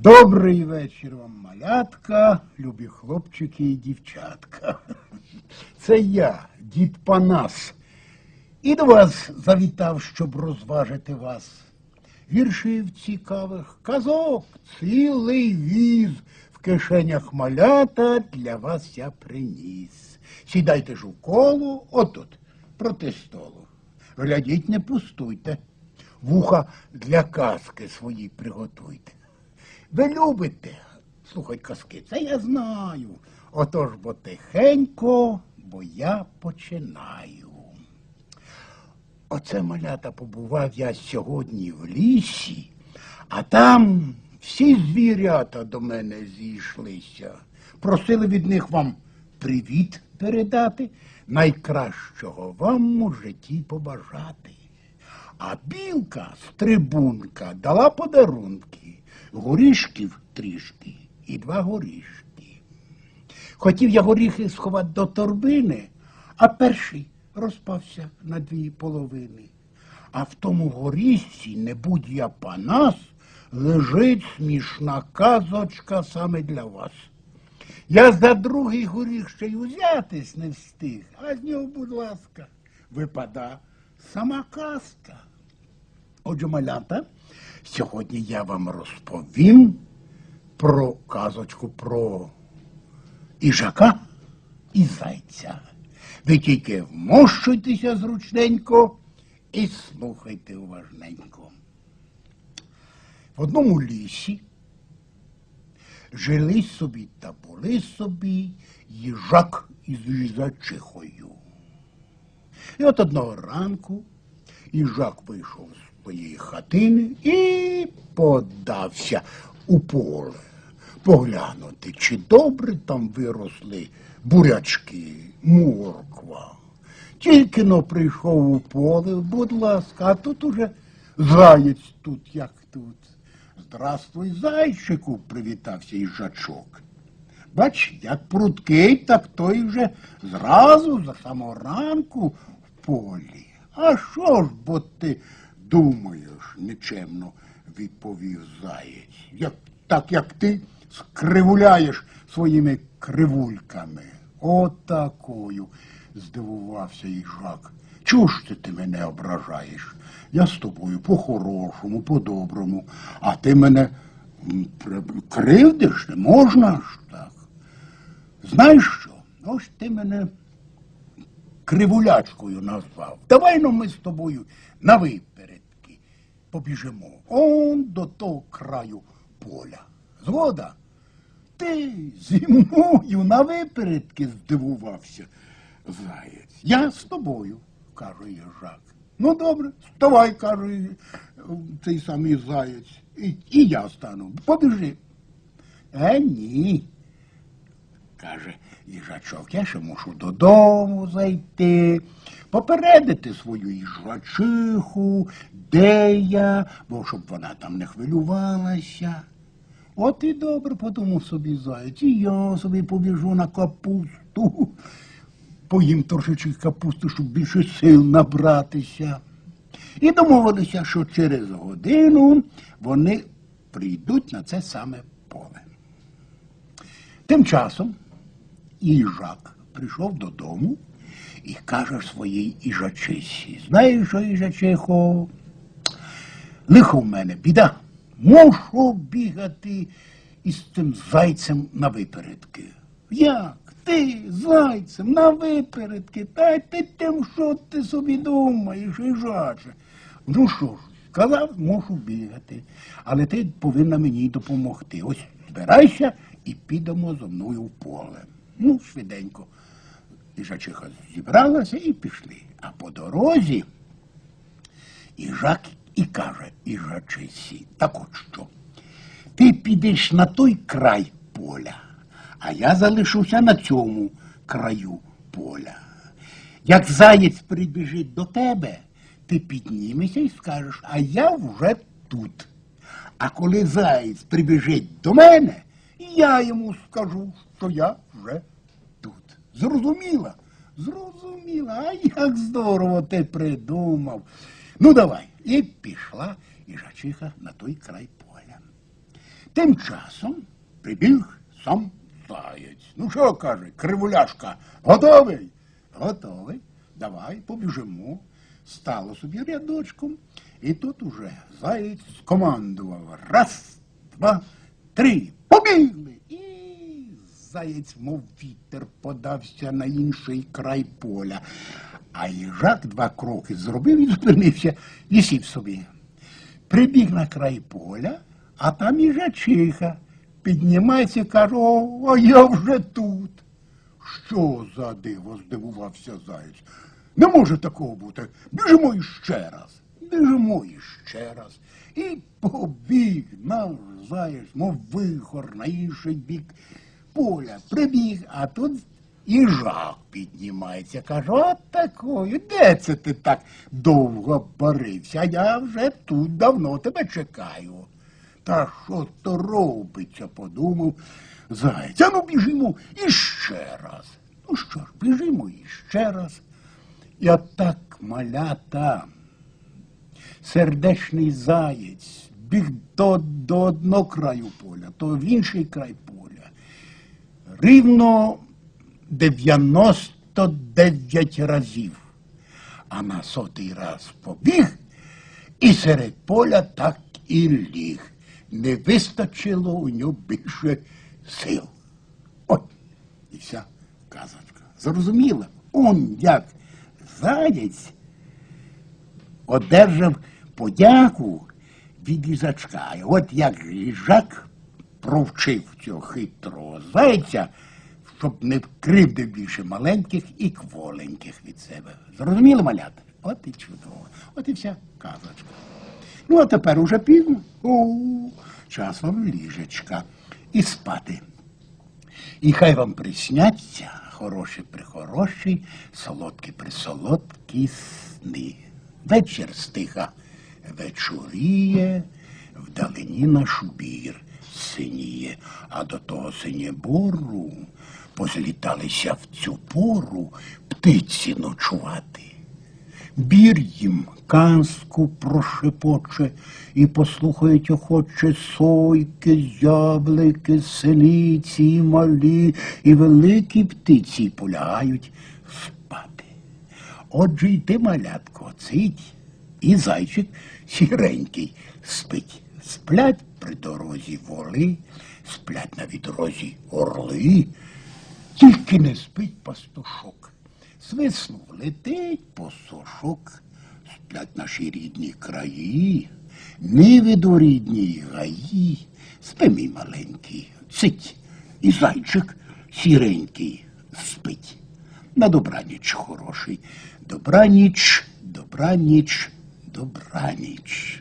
Добрий вечір вам, малятка, любі хлопчики і дівчатка. Це я, дід Панас. І до вас завітав, щоб розважити вас. Віршів цікавих, казок, цілий віз в кишенях малята для вас я приніс. Сідайте ж у коло, отут, проти столу. Глядіть, не пустуйте. Вуха для казки свої приготуйте. Ви любите слухать казки, це я знаю. Отож бо тихенько, бо я починаю. Оце малята побував я сьогодні в лісі, а там всі звірята до мене зійшлися. Просили від них вам привіт передати, найкращого вам у житті побажати. А білка стрибунка дала подарунки, горішків трішки і два горішки. Хотів я горіхи сховати до торбини, а перший розпався на дві половини. А в тому горішці, не будь я панас, лежить смішна казочка саме для вас. Я за другий горіх ще й узятись не встиг, а з нього, будь ласка, випада сама казка. Отже, малята, сьогодні я вам розповім про казочку про іжака і зайця. Ви тільки вмощуйтеся зручненько і слухайте уважненько. В одному лісі жили собі та були собі їжак із їжачихою. І от одного ранку їжак вийшов з своєї хатини і подався у поле. Поглянути, чи добре там виросли бурячки, морква. Тільки но прийшов у поле, будь ласка, а тут уже заєць тут, як тут. Здравствуй, зайчику, привітався їжачок. Бач, як пруткий, так той вже зразу за самого ранку в полі. А що ж бо ти думаєш, нечемно відповів заєць. Як, так як ти скривуляєш своїми кривульками. Отакою, здивувався їжак. Чого ж ти мене ображаєш? Я з тобою по-хорошому, по-доброму, а ти мене кривдиш, не можна ж так. Знаєш що? Ось ти мене кривулячкою назвав. Давай ну ми з тобою на випередки побіжимо. Он до того краю поля. Згода? Ти зі мною на випередки здивувався заєць. Я з тобою, каже їжак. Ну добре, вставай, каже цей самий заєць. І, і я стану. Побіжи. Е, ні. Каже їжачок, я ще мушу додому зайти, попередити свою їжачиху, де я, бо щоб вона там не хвилювалася. От і добре, подумав собі заяць, і я собі побіжу на капусту, поїм трошечки капусти, щоб більше сил набратися. І домовилися, що через годину вони прийдуть на це саме поле. Тим часом їжак прийшов додому і каже своїй їжачисі, знаєш що, їжачихо, лихо в мене, біда, мушу бігати із цим зайцем на випередки. Як? Ти зайцем на випередки? Та ти тим, що ти собі думаєш, їжаче? Ну що ж, сказав, мушу бігати, але ти повинна мені допомогти. Ось збирайся і підемо зо мною в поле. Ну, швиденько. Їжачиха зібралася і пішли. А по дорозі Іжак і каже Іжачисі, так от що, ти підеш на той край поля, а я залишуся на цьому краю поля. Як заєць прибіжить до тебе, ти піднімешся і скажеш, а я вже тут. А коли заєць прибіжить до мене, я йому скажу, що я вже тут. Зрозуміла? Зрозуміла. А як здорово ти придумав. Ну давай. І пішла їжачиха на той край поля. Тим часом прибіг сам заєць. Ну що каже, кривуляшка, готовий? Готовий. Давай побіжимо. Стало собі рядочком. І тут уже заєць скомандував. Раз, два, три. Побігли. І заєць, мов вітер, подався на інший край поля. А їжак два кроки зробив і зупинився і сів собі. Прибіг на край поля, а там їжачиха. Піднімається каже, а я вже тут. Що за диво, здивувався заєць. Не може такого бути. Біжимо іще раз. Біжимо іще раз. І побіг наш заєць, мов вихор на інший бік поля. Прибіг, а тут їжак піднімається. Каже, от такою, де це ти так довго борився? А я вже тут давно тебе чекаю. Та що то робиться, подумав заєць. А біжимо іще раз. Ну що ж, біжимо іще раз. І отак малята, сердечний заєць, біг то до одного краю поля, то в інший край поля. Рівно 99 разів. А на сотий раз побіг і серед поля так і ліг. Не вистачило у нього більше сил. От і вся казочка. Зрозуміла? Он як заєць одержав подяку від їжачка. І от як їжак провчив цього хитрого зайця, щоб не кривдив більше маленьких і кволеньких від себе. Зрозуміли, малята? От і чудово. От і вся казочка. Ну, а тепер уже пізно. О, часом ліжечка. І спати. І хай вам присняться хороші прихороші, солодкі присолодкі сни. Вечір стиха вечоріє, вдалині наш бір синіє, а до того синєбору позліталися в цю пору птиці ночувати. Бір їм казку прошепоче і послухають охоче сойки, зяблики, синиці, і малі, і великі птиці полягають. Отже й ти, малятко, цить, і зайчик сіренький спить. Сплять при дорозі воли, сплять на відрозі орли, тільки не спить пастушок. Свиснув летить посошок, сплять наші рідні краї, ниви до рідні гаї, спи, мій маленький, цить, і зайчик сіренький спить. На добраніч хороший, добраніч, добраніч, добраніч.